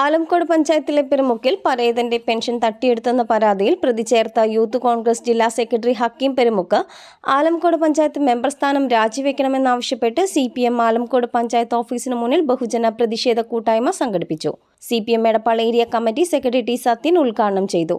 ആലംകോട് പഞ്ചായത്തിലെ പെരുമുക്കിൽ പരേതന്റെ പെൻഷൻ തട്ടിയെടുത്തെന്ന പരാതിയിൽ പ്രതി ചേർത്ത യൂത്ത് കോൺഗ്രസ് ജില്ലാ സെക്രട്ടറി ഹക്കീം പെരുമുക്ക് ആലംകോട് പഞ്ചായത്ത് മെമ്പർ സ്ഥാനം രാജിവെക്കണമെന്നാവശ്യപ്പെട്ട് C P M Alamkode panchayat ഓഫീസിന് മുന്നിൽ ബഹുജന പ്രതിഷേധ കൂട്ടായ്മ സംഘടിപ്പിച്ചു. C P M Edappal area committee secretary T Sathyan ഉദ്ഘാടനം ചെയ്തു.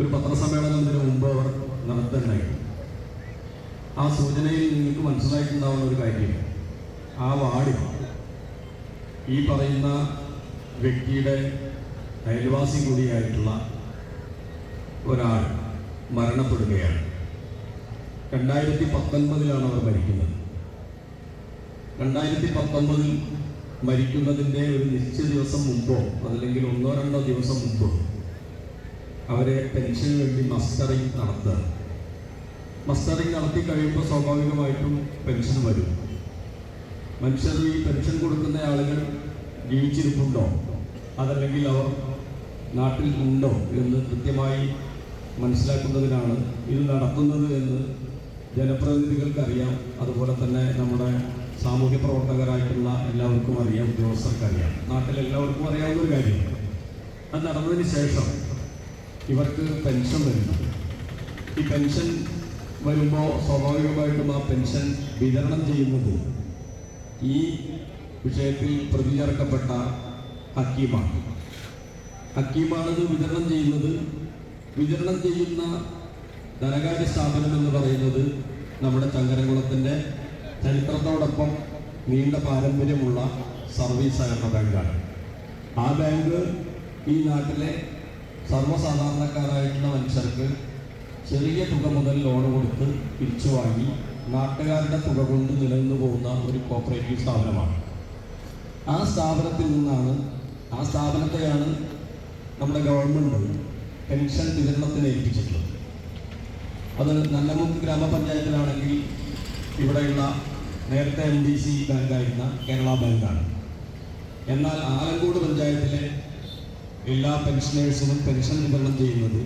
ഒരു പത്രസമ്മേളനം ഇതിനു മുമ്പ് അവർ നടത്തുന്നുണ്ടായി ആ സൂചനയിൽ നിങ്ങൾക്ക് മനസ്സിലായിട്ടുണ്ടാവുന്ന ഒരു കാര്യം. ആ വാർഡിൽ ഈ പറയുന്ന വ്യക്തിയുടെ അയൽവാസി കൂടിയായിട്ടുള്ള ഒരാൾ മരണപ്പെടുകയാണ്. രണ്ടായിരത്തി പത്തൊൻപതിലാണ് അവർ മരിക്കുന്നത്. രണ്ടായിരത്തി പത്തൊമ്പതിൽ മരിക്കുന്നതിന്റെ ഒരു നിശ്ചിത ദിവസം മുമ്പോ അതല്ലെങ്കിൽ ഒന്നോ രണ്ടോ ദിവസം മുമ്പോ അവരെ പെൻഷന് വേണ്ടി മസ്റ്ററിങ് നടത്തുക. മസ്റ്ററിങ് നടത്തി കഴിയുമ്പോൾ സ്വാഭാവികമായിട്ടും പെൻഷൻ വരും. മനുഷ്യർ ഈ പെൻഷൻ കൊടുക്കുന്ന ആളുകൾ ജീവിച്ചിരിപ്പുണ്ടോ? അതല്ലെങ്കിൽ അവർ നാട്ടിൽ ഉണ്ടോ എന്ന് കൃത്യമായി മനസ്സിലാക്കുന്നതിനാണ് ഇത് നടത്തുന്നത് എന്ന് ജനപ്രതിനിധികൾക്ക് അറിയാം അതുപോലെ തന്നെ നമ്മുടെ സാമൂഹ്യ പ്രവർത്തകരായിട്ടുള്ള എല്ലാവർക്കും അറിയാം. ഉദ്യോഗസ്ഥർക്ക് അറിയാം നാട്ടിൽ എല്ലാവർക്കും അറിയാവുന്ന ഒരു കാര്യമാണ്. അത് നടന്നതിന് ശേഷം ഇവർക്ക് പെൻഷൻ വരുന്നു ഈ പെൻഷൻ വരുമ്പോൾ സ്വാഭാവികമായിട്ടും ആ പെൻഷൻ വിതരണം ചെയ്യുന്നത് ഈ വിഷയത്തിൽ പ്രതി ചേർക്കപ്പെട്ട ഹക്കീമാണ്. ഹക്കീമാണിത് വിതരണം ചെയ്യുന്നത്. വിതരണം ചെയ്യുന്ന ധനകാര്യ സ്ഥാപനം എന്ന് പറയുന്നത് നമ്മുടെ ചങ്കരകുളത്തിന്റെ ചരിത്രത്തോടൊപ്പം നീണ്ട പാരമ്പര്യമുള്ള സർവീസ് സഹകരണ ബാങ്കാണ്. ആ ബാങ്ക് ഈ നാട്ടിലെ സർവസാധാരണക്കാരായിട്ടുള്ള മനുഷ്യർക്ക് ചെറിയ തുക മുതൽ ലോൺ കൊടുത്ത് തിരിച്ചു വാങ്ങി നാട്ടുകാരുടെ തുക കൊണ്ട് നിലനിന്നു പോകുന്ന ഒരു കോപ്പറേറ്റീവ് സ്ഥാപനമാണ്. ആ സ്ഥാപനത്തിൽ നിന്നാണ് ആ സ്ഥാപനത്തെയാണ് നമ്മുടെ ഗവൺമെന്റ് പെൻഷൻ വിതരണത്തിന് ഏൽപ്പിച്ചിട്ടുള്ളത്. അത് നല്ലമുക്ക് ഗ്രാമപഞ്ചായത്തിലാണെങ്കിൽ ഇവിടെയുള്ള നേരത്തെ എം ഡി സി ബാങ്കായിരുന്ന കേരള ബാങ്കാണ്. എന്നാൽ ആലങ്കോട് പഞ്ചായത്തിലെ എല്ലാ പെൻഷനേഴ്സിനും പെൻഷൻ വിതരണം ചെയ്യുന്നത്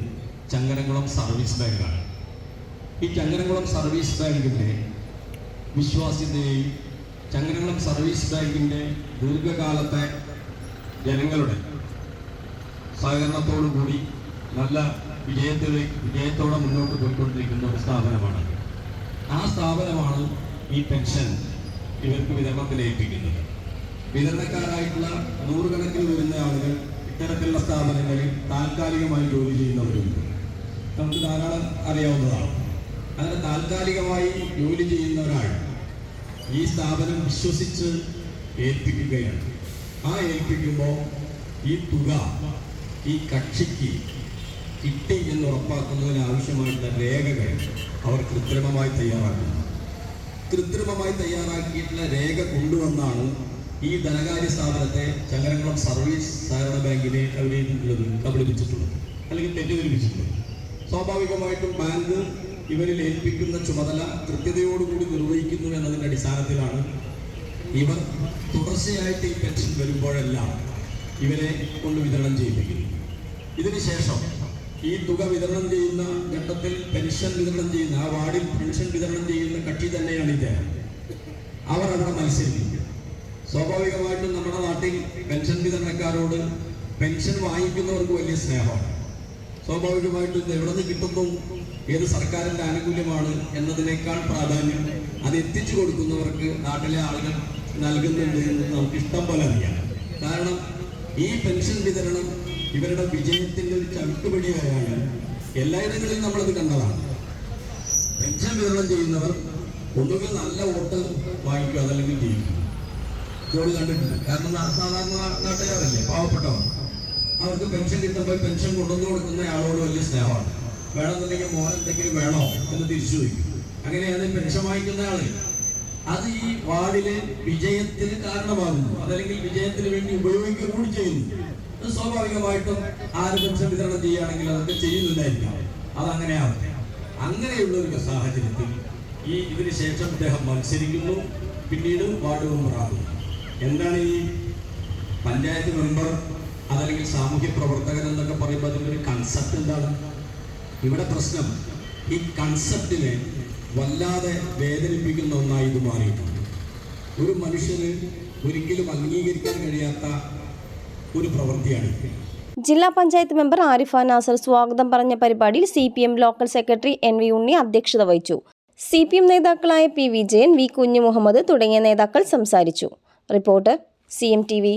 ചങ്ങരംകുളം സർവീസ് ബാങ്കാണ്. ഈ ചങ്ങരംകുളം സർവീസ് ബാങ്കിന്റെ വിശ്വാസ്യതയെയും ചങ്ങരംകുളം സർവീസ് ബാങ്കിന്റെ ദീർഘകാലത്തെ ജനങ്ങളുടെ സഹകരണത്തോടു കൂടി നല്ല വിജയത്തിലെ വിജയത്തോടെ മുന്നോട്ട് പോയിക്കൊണ്ടിരിക്കുന്ന ഒരു സ്ഥാപനമാണ് ആ സ്ഥാപനമാണ് ഈ പെൻഷൻ ഇവർക്ക് വിതരണത്തിൽ ഏൽപ്പിക്കുന്നത്. വിതരണക്കാരായിട്ടുള്ള നൂറുകണക്കിന് വരുന്ന ആളുകൾ ഇത്തരത്തിലുള്ള സ്ഥാപനങ്ങളിൽ താൽക്കാലികമായി ജോലി ചെയ്യുന്നവരുണ്ട്. നമുക്ക് ധാരാളം അറിയാവുന്നതാണ്. അങ്ങനെ താൽക്കാലികമായി ജോലി ചെയ്യുന്ന ഒരാൾ ഈ സ്ഥാപനം വിശ്വസിച്ച് ഏൽപ്പിക്കുകയാണ്. ആ ഏൽപ്പിക്കുമ്പോൾ ഈ തുക ഈ കക്ഷിക്ക് കിട്ടി എന്ന് ഉറപ്പാക്കുന്നതിന് ആവശ്യമായിട്ടുള്ള രേഖകൾ അവർ കൃത്രിമമായി തയ്യാറാക്കുന്നു. കൃത്രിമമായി തയ്യാറാക്കിയിട്ടുള്ള രേഖ കൊണ്ടുവന്നാണ് ഈ ധനകാര്യ സ്ഥാപനത്തെ ചങ്ങരംകുളം സർവീസ് സഹകരണ ബാങ്കിനെ അവരെഴുതിയിട്ടുള്ളത് കബളിപ്പിച്ചിട്ടുള്ളത് അല്ലെങ്കിൽ തെറ്റിദ്ധരിപ്പിച്ചിട്ടുള്ളത്. സ്വാഭാവികമായിട്ടും ബാങ്ക് ഇവരിൽ ഏൽപ്പിക്കുന്ന ചുമതല കൃത്യതയോടുകൂടി നിർവഹിക്കുന്നു എന്നതിന്റെ അടിസ്ഥാനത്തിലാണ് ഇവർ തുടർച്ചയായിട്ട് ഈ പെൻഷൻ വരുമ്പോഴെല്ലാം ഇവരെ കൊണ്ട് വിതരണം ചെയ്യിപ്പിക്കുന്നു ഇതിനുശേഷം ഈ തുക വിതരണം ചെയ്യുന്ന ഘട്ടത്തിൽ പെൻഷൻ വിതരണം ചെയ്യുന്ന ആ വാർഡിൽ പെൻഷൻ വിതരണം ചെയ്യുന്ന കക്ഷി തന്നെയാണ് ഇദ്ദേഹം അവർ അവിടെ മത്സരിക്കും. സ്വാഭാവികമായിട്ടും നമ്മുടെ നാട്ടിൽ പെൻഷൻ വിതരണക്കാരോട് പെൻഷൻ വാങ്ങിക്കുന്നവർക്ക് വലിയ സ്നേഹമാണ് സ്വാഭാവികമായിട്ടും ഇത് എവിടെ നിന്ന് കിട്ടുന്നു ഏത് സർക്കാരിന്റെ ആനുകൂല്യമാണ് എന്നതിനേക്കാൾ പ്രാധാന്യം അത് എത്തിച്ചു കൊടുക്കുന്നവർക്ക് നാട്ടിലെ ആളുകൾ നൽകുന്നുണ്ട് എന്ന് നമുക്ക് ഇഷ്ടം പോലെ അറിയാം. കാരണം ഈ പെൻഷൻ വിതരണം ഇവരുടെ വിജയത്തിന്റെ ഒരു ചവിട്ടുപടിയായാണ് എല്ലായിടങ്ങളിലും നമ്മളത് കണ്ടതാണ്. പെൻഷൻ വിതരണം ചെയ്യുന്നവർ ഒന്നുകിൽ നല്ല വോട്ട് വാങ്ങിക്കുക അതല്ലെങ്കിൽ ജയിക്കും. ജോലി കണ്ടിട്ടുണ്ട് കാരണം സാധാരണ നാട്ടുകാരല്ലേ? പാവപ്പെട്ടവർ. അവർക്ക് പെൻഷൻ കിട്ടുമ്പോൾ പെൻഷൻ കൊണ്ടുവന്ന് കൊടുക്കുന്ന ആളോട് വലിയ സ്നേഹമാണ്. വേണമെന്നുണ്ടെങ്കിൽ മോഹൻ എന്തെങ്കിലും വേണോ എന്ന് തിരിച്ചു ചോദിക്കും. അങ്ങനെയാണ് പെൻഷൻ വാങ്ങിക്കുന്ന ആൾ. അത് ഈ വാർഡിലെ വിജയത്തിന് കാരണമാകുന്നു. അതല്ലെങ്കിൽ വിജയത്തിന് വേണ്ടി ഉപയോഗിക്കുക കൂടി ചെയ്യുന്നു. സ്വാഭാവികമായിട്ടും ആര് പെൻഷൻ വിതരണം ചെയ്യുകയാണെങ്കിൽ അതൊക്കെ ചെയ്യുന്നില്ലായിരിക്കാം അതങ്ങനെയാവട്ടെ അങ്ങനെയുള്ള ഒരു സാഹചര്യത്തിൽ ഈ ഇതിന് ശേഷം അദ്ദേഹം മത്സരിക്കുന്നു. പിന്നീട് വാർഡ് മെമ്പറാകുന്നു എന്താണ് ഈ പഞ്ചായത്ത് മെമ്പർ അതല്ലെങ്കിൽ സാമൂഹ്യ പ്രവർത്തകൻ എന്നൊക്കെ പറയുമ്പോൾ അതിന്റെ ഒരു കൺസെപ്റ്റ് എന്താണ്? ഇവിടെ പ്രശ്നം. ഈ കൺസെപ്റ്റിനെ വല്ലാതെ വേദനിപ്പിക്കുന്ന ഒന്നായി ഇത് മാറിയിട്ടുണ്ട്. ഒരു മനുഷ്യന് ഒരിക്കലും അംഗീകരിക്കാൻ കഴിയാത്ത ഒരു പ്രവൃത്തിയാണ് ജില്ലാ പഞ്ചായത്ത് മെമ്പർ ആരിഫ നാസർ സ്വാഗതം പറഞ്ഞ പരിപാടിയിൽ C P M local secretary N V Unni അധ്യക്ഷത വഹിച്ചു. സി പി എം നേതാക്കളായ പി വിജയൻ വി കുഞ്ഞു മുഹമ്മദ് തുടങ്ങിയ നേതാക്കൾ സംസാരിച്ചു. Reporter C M T V.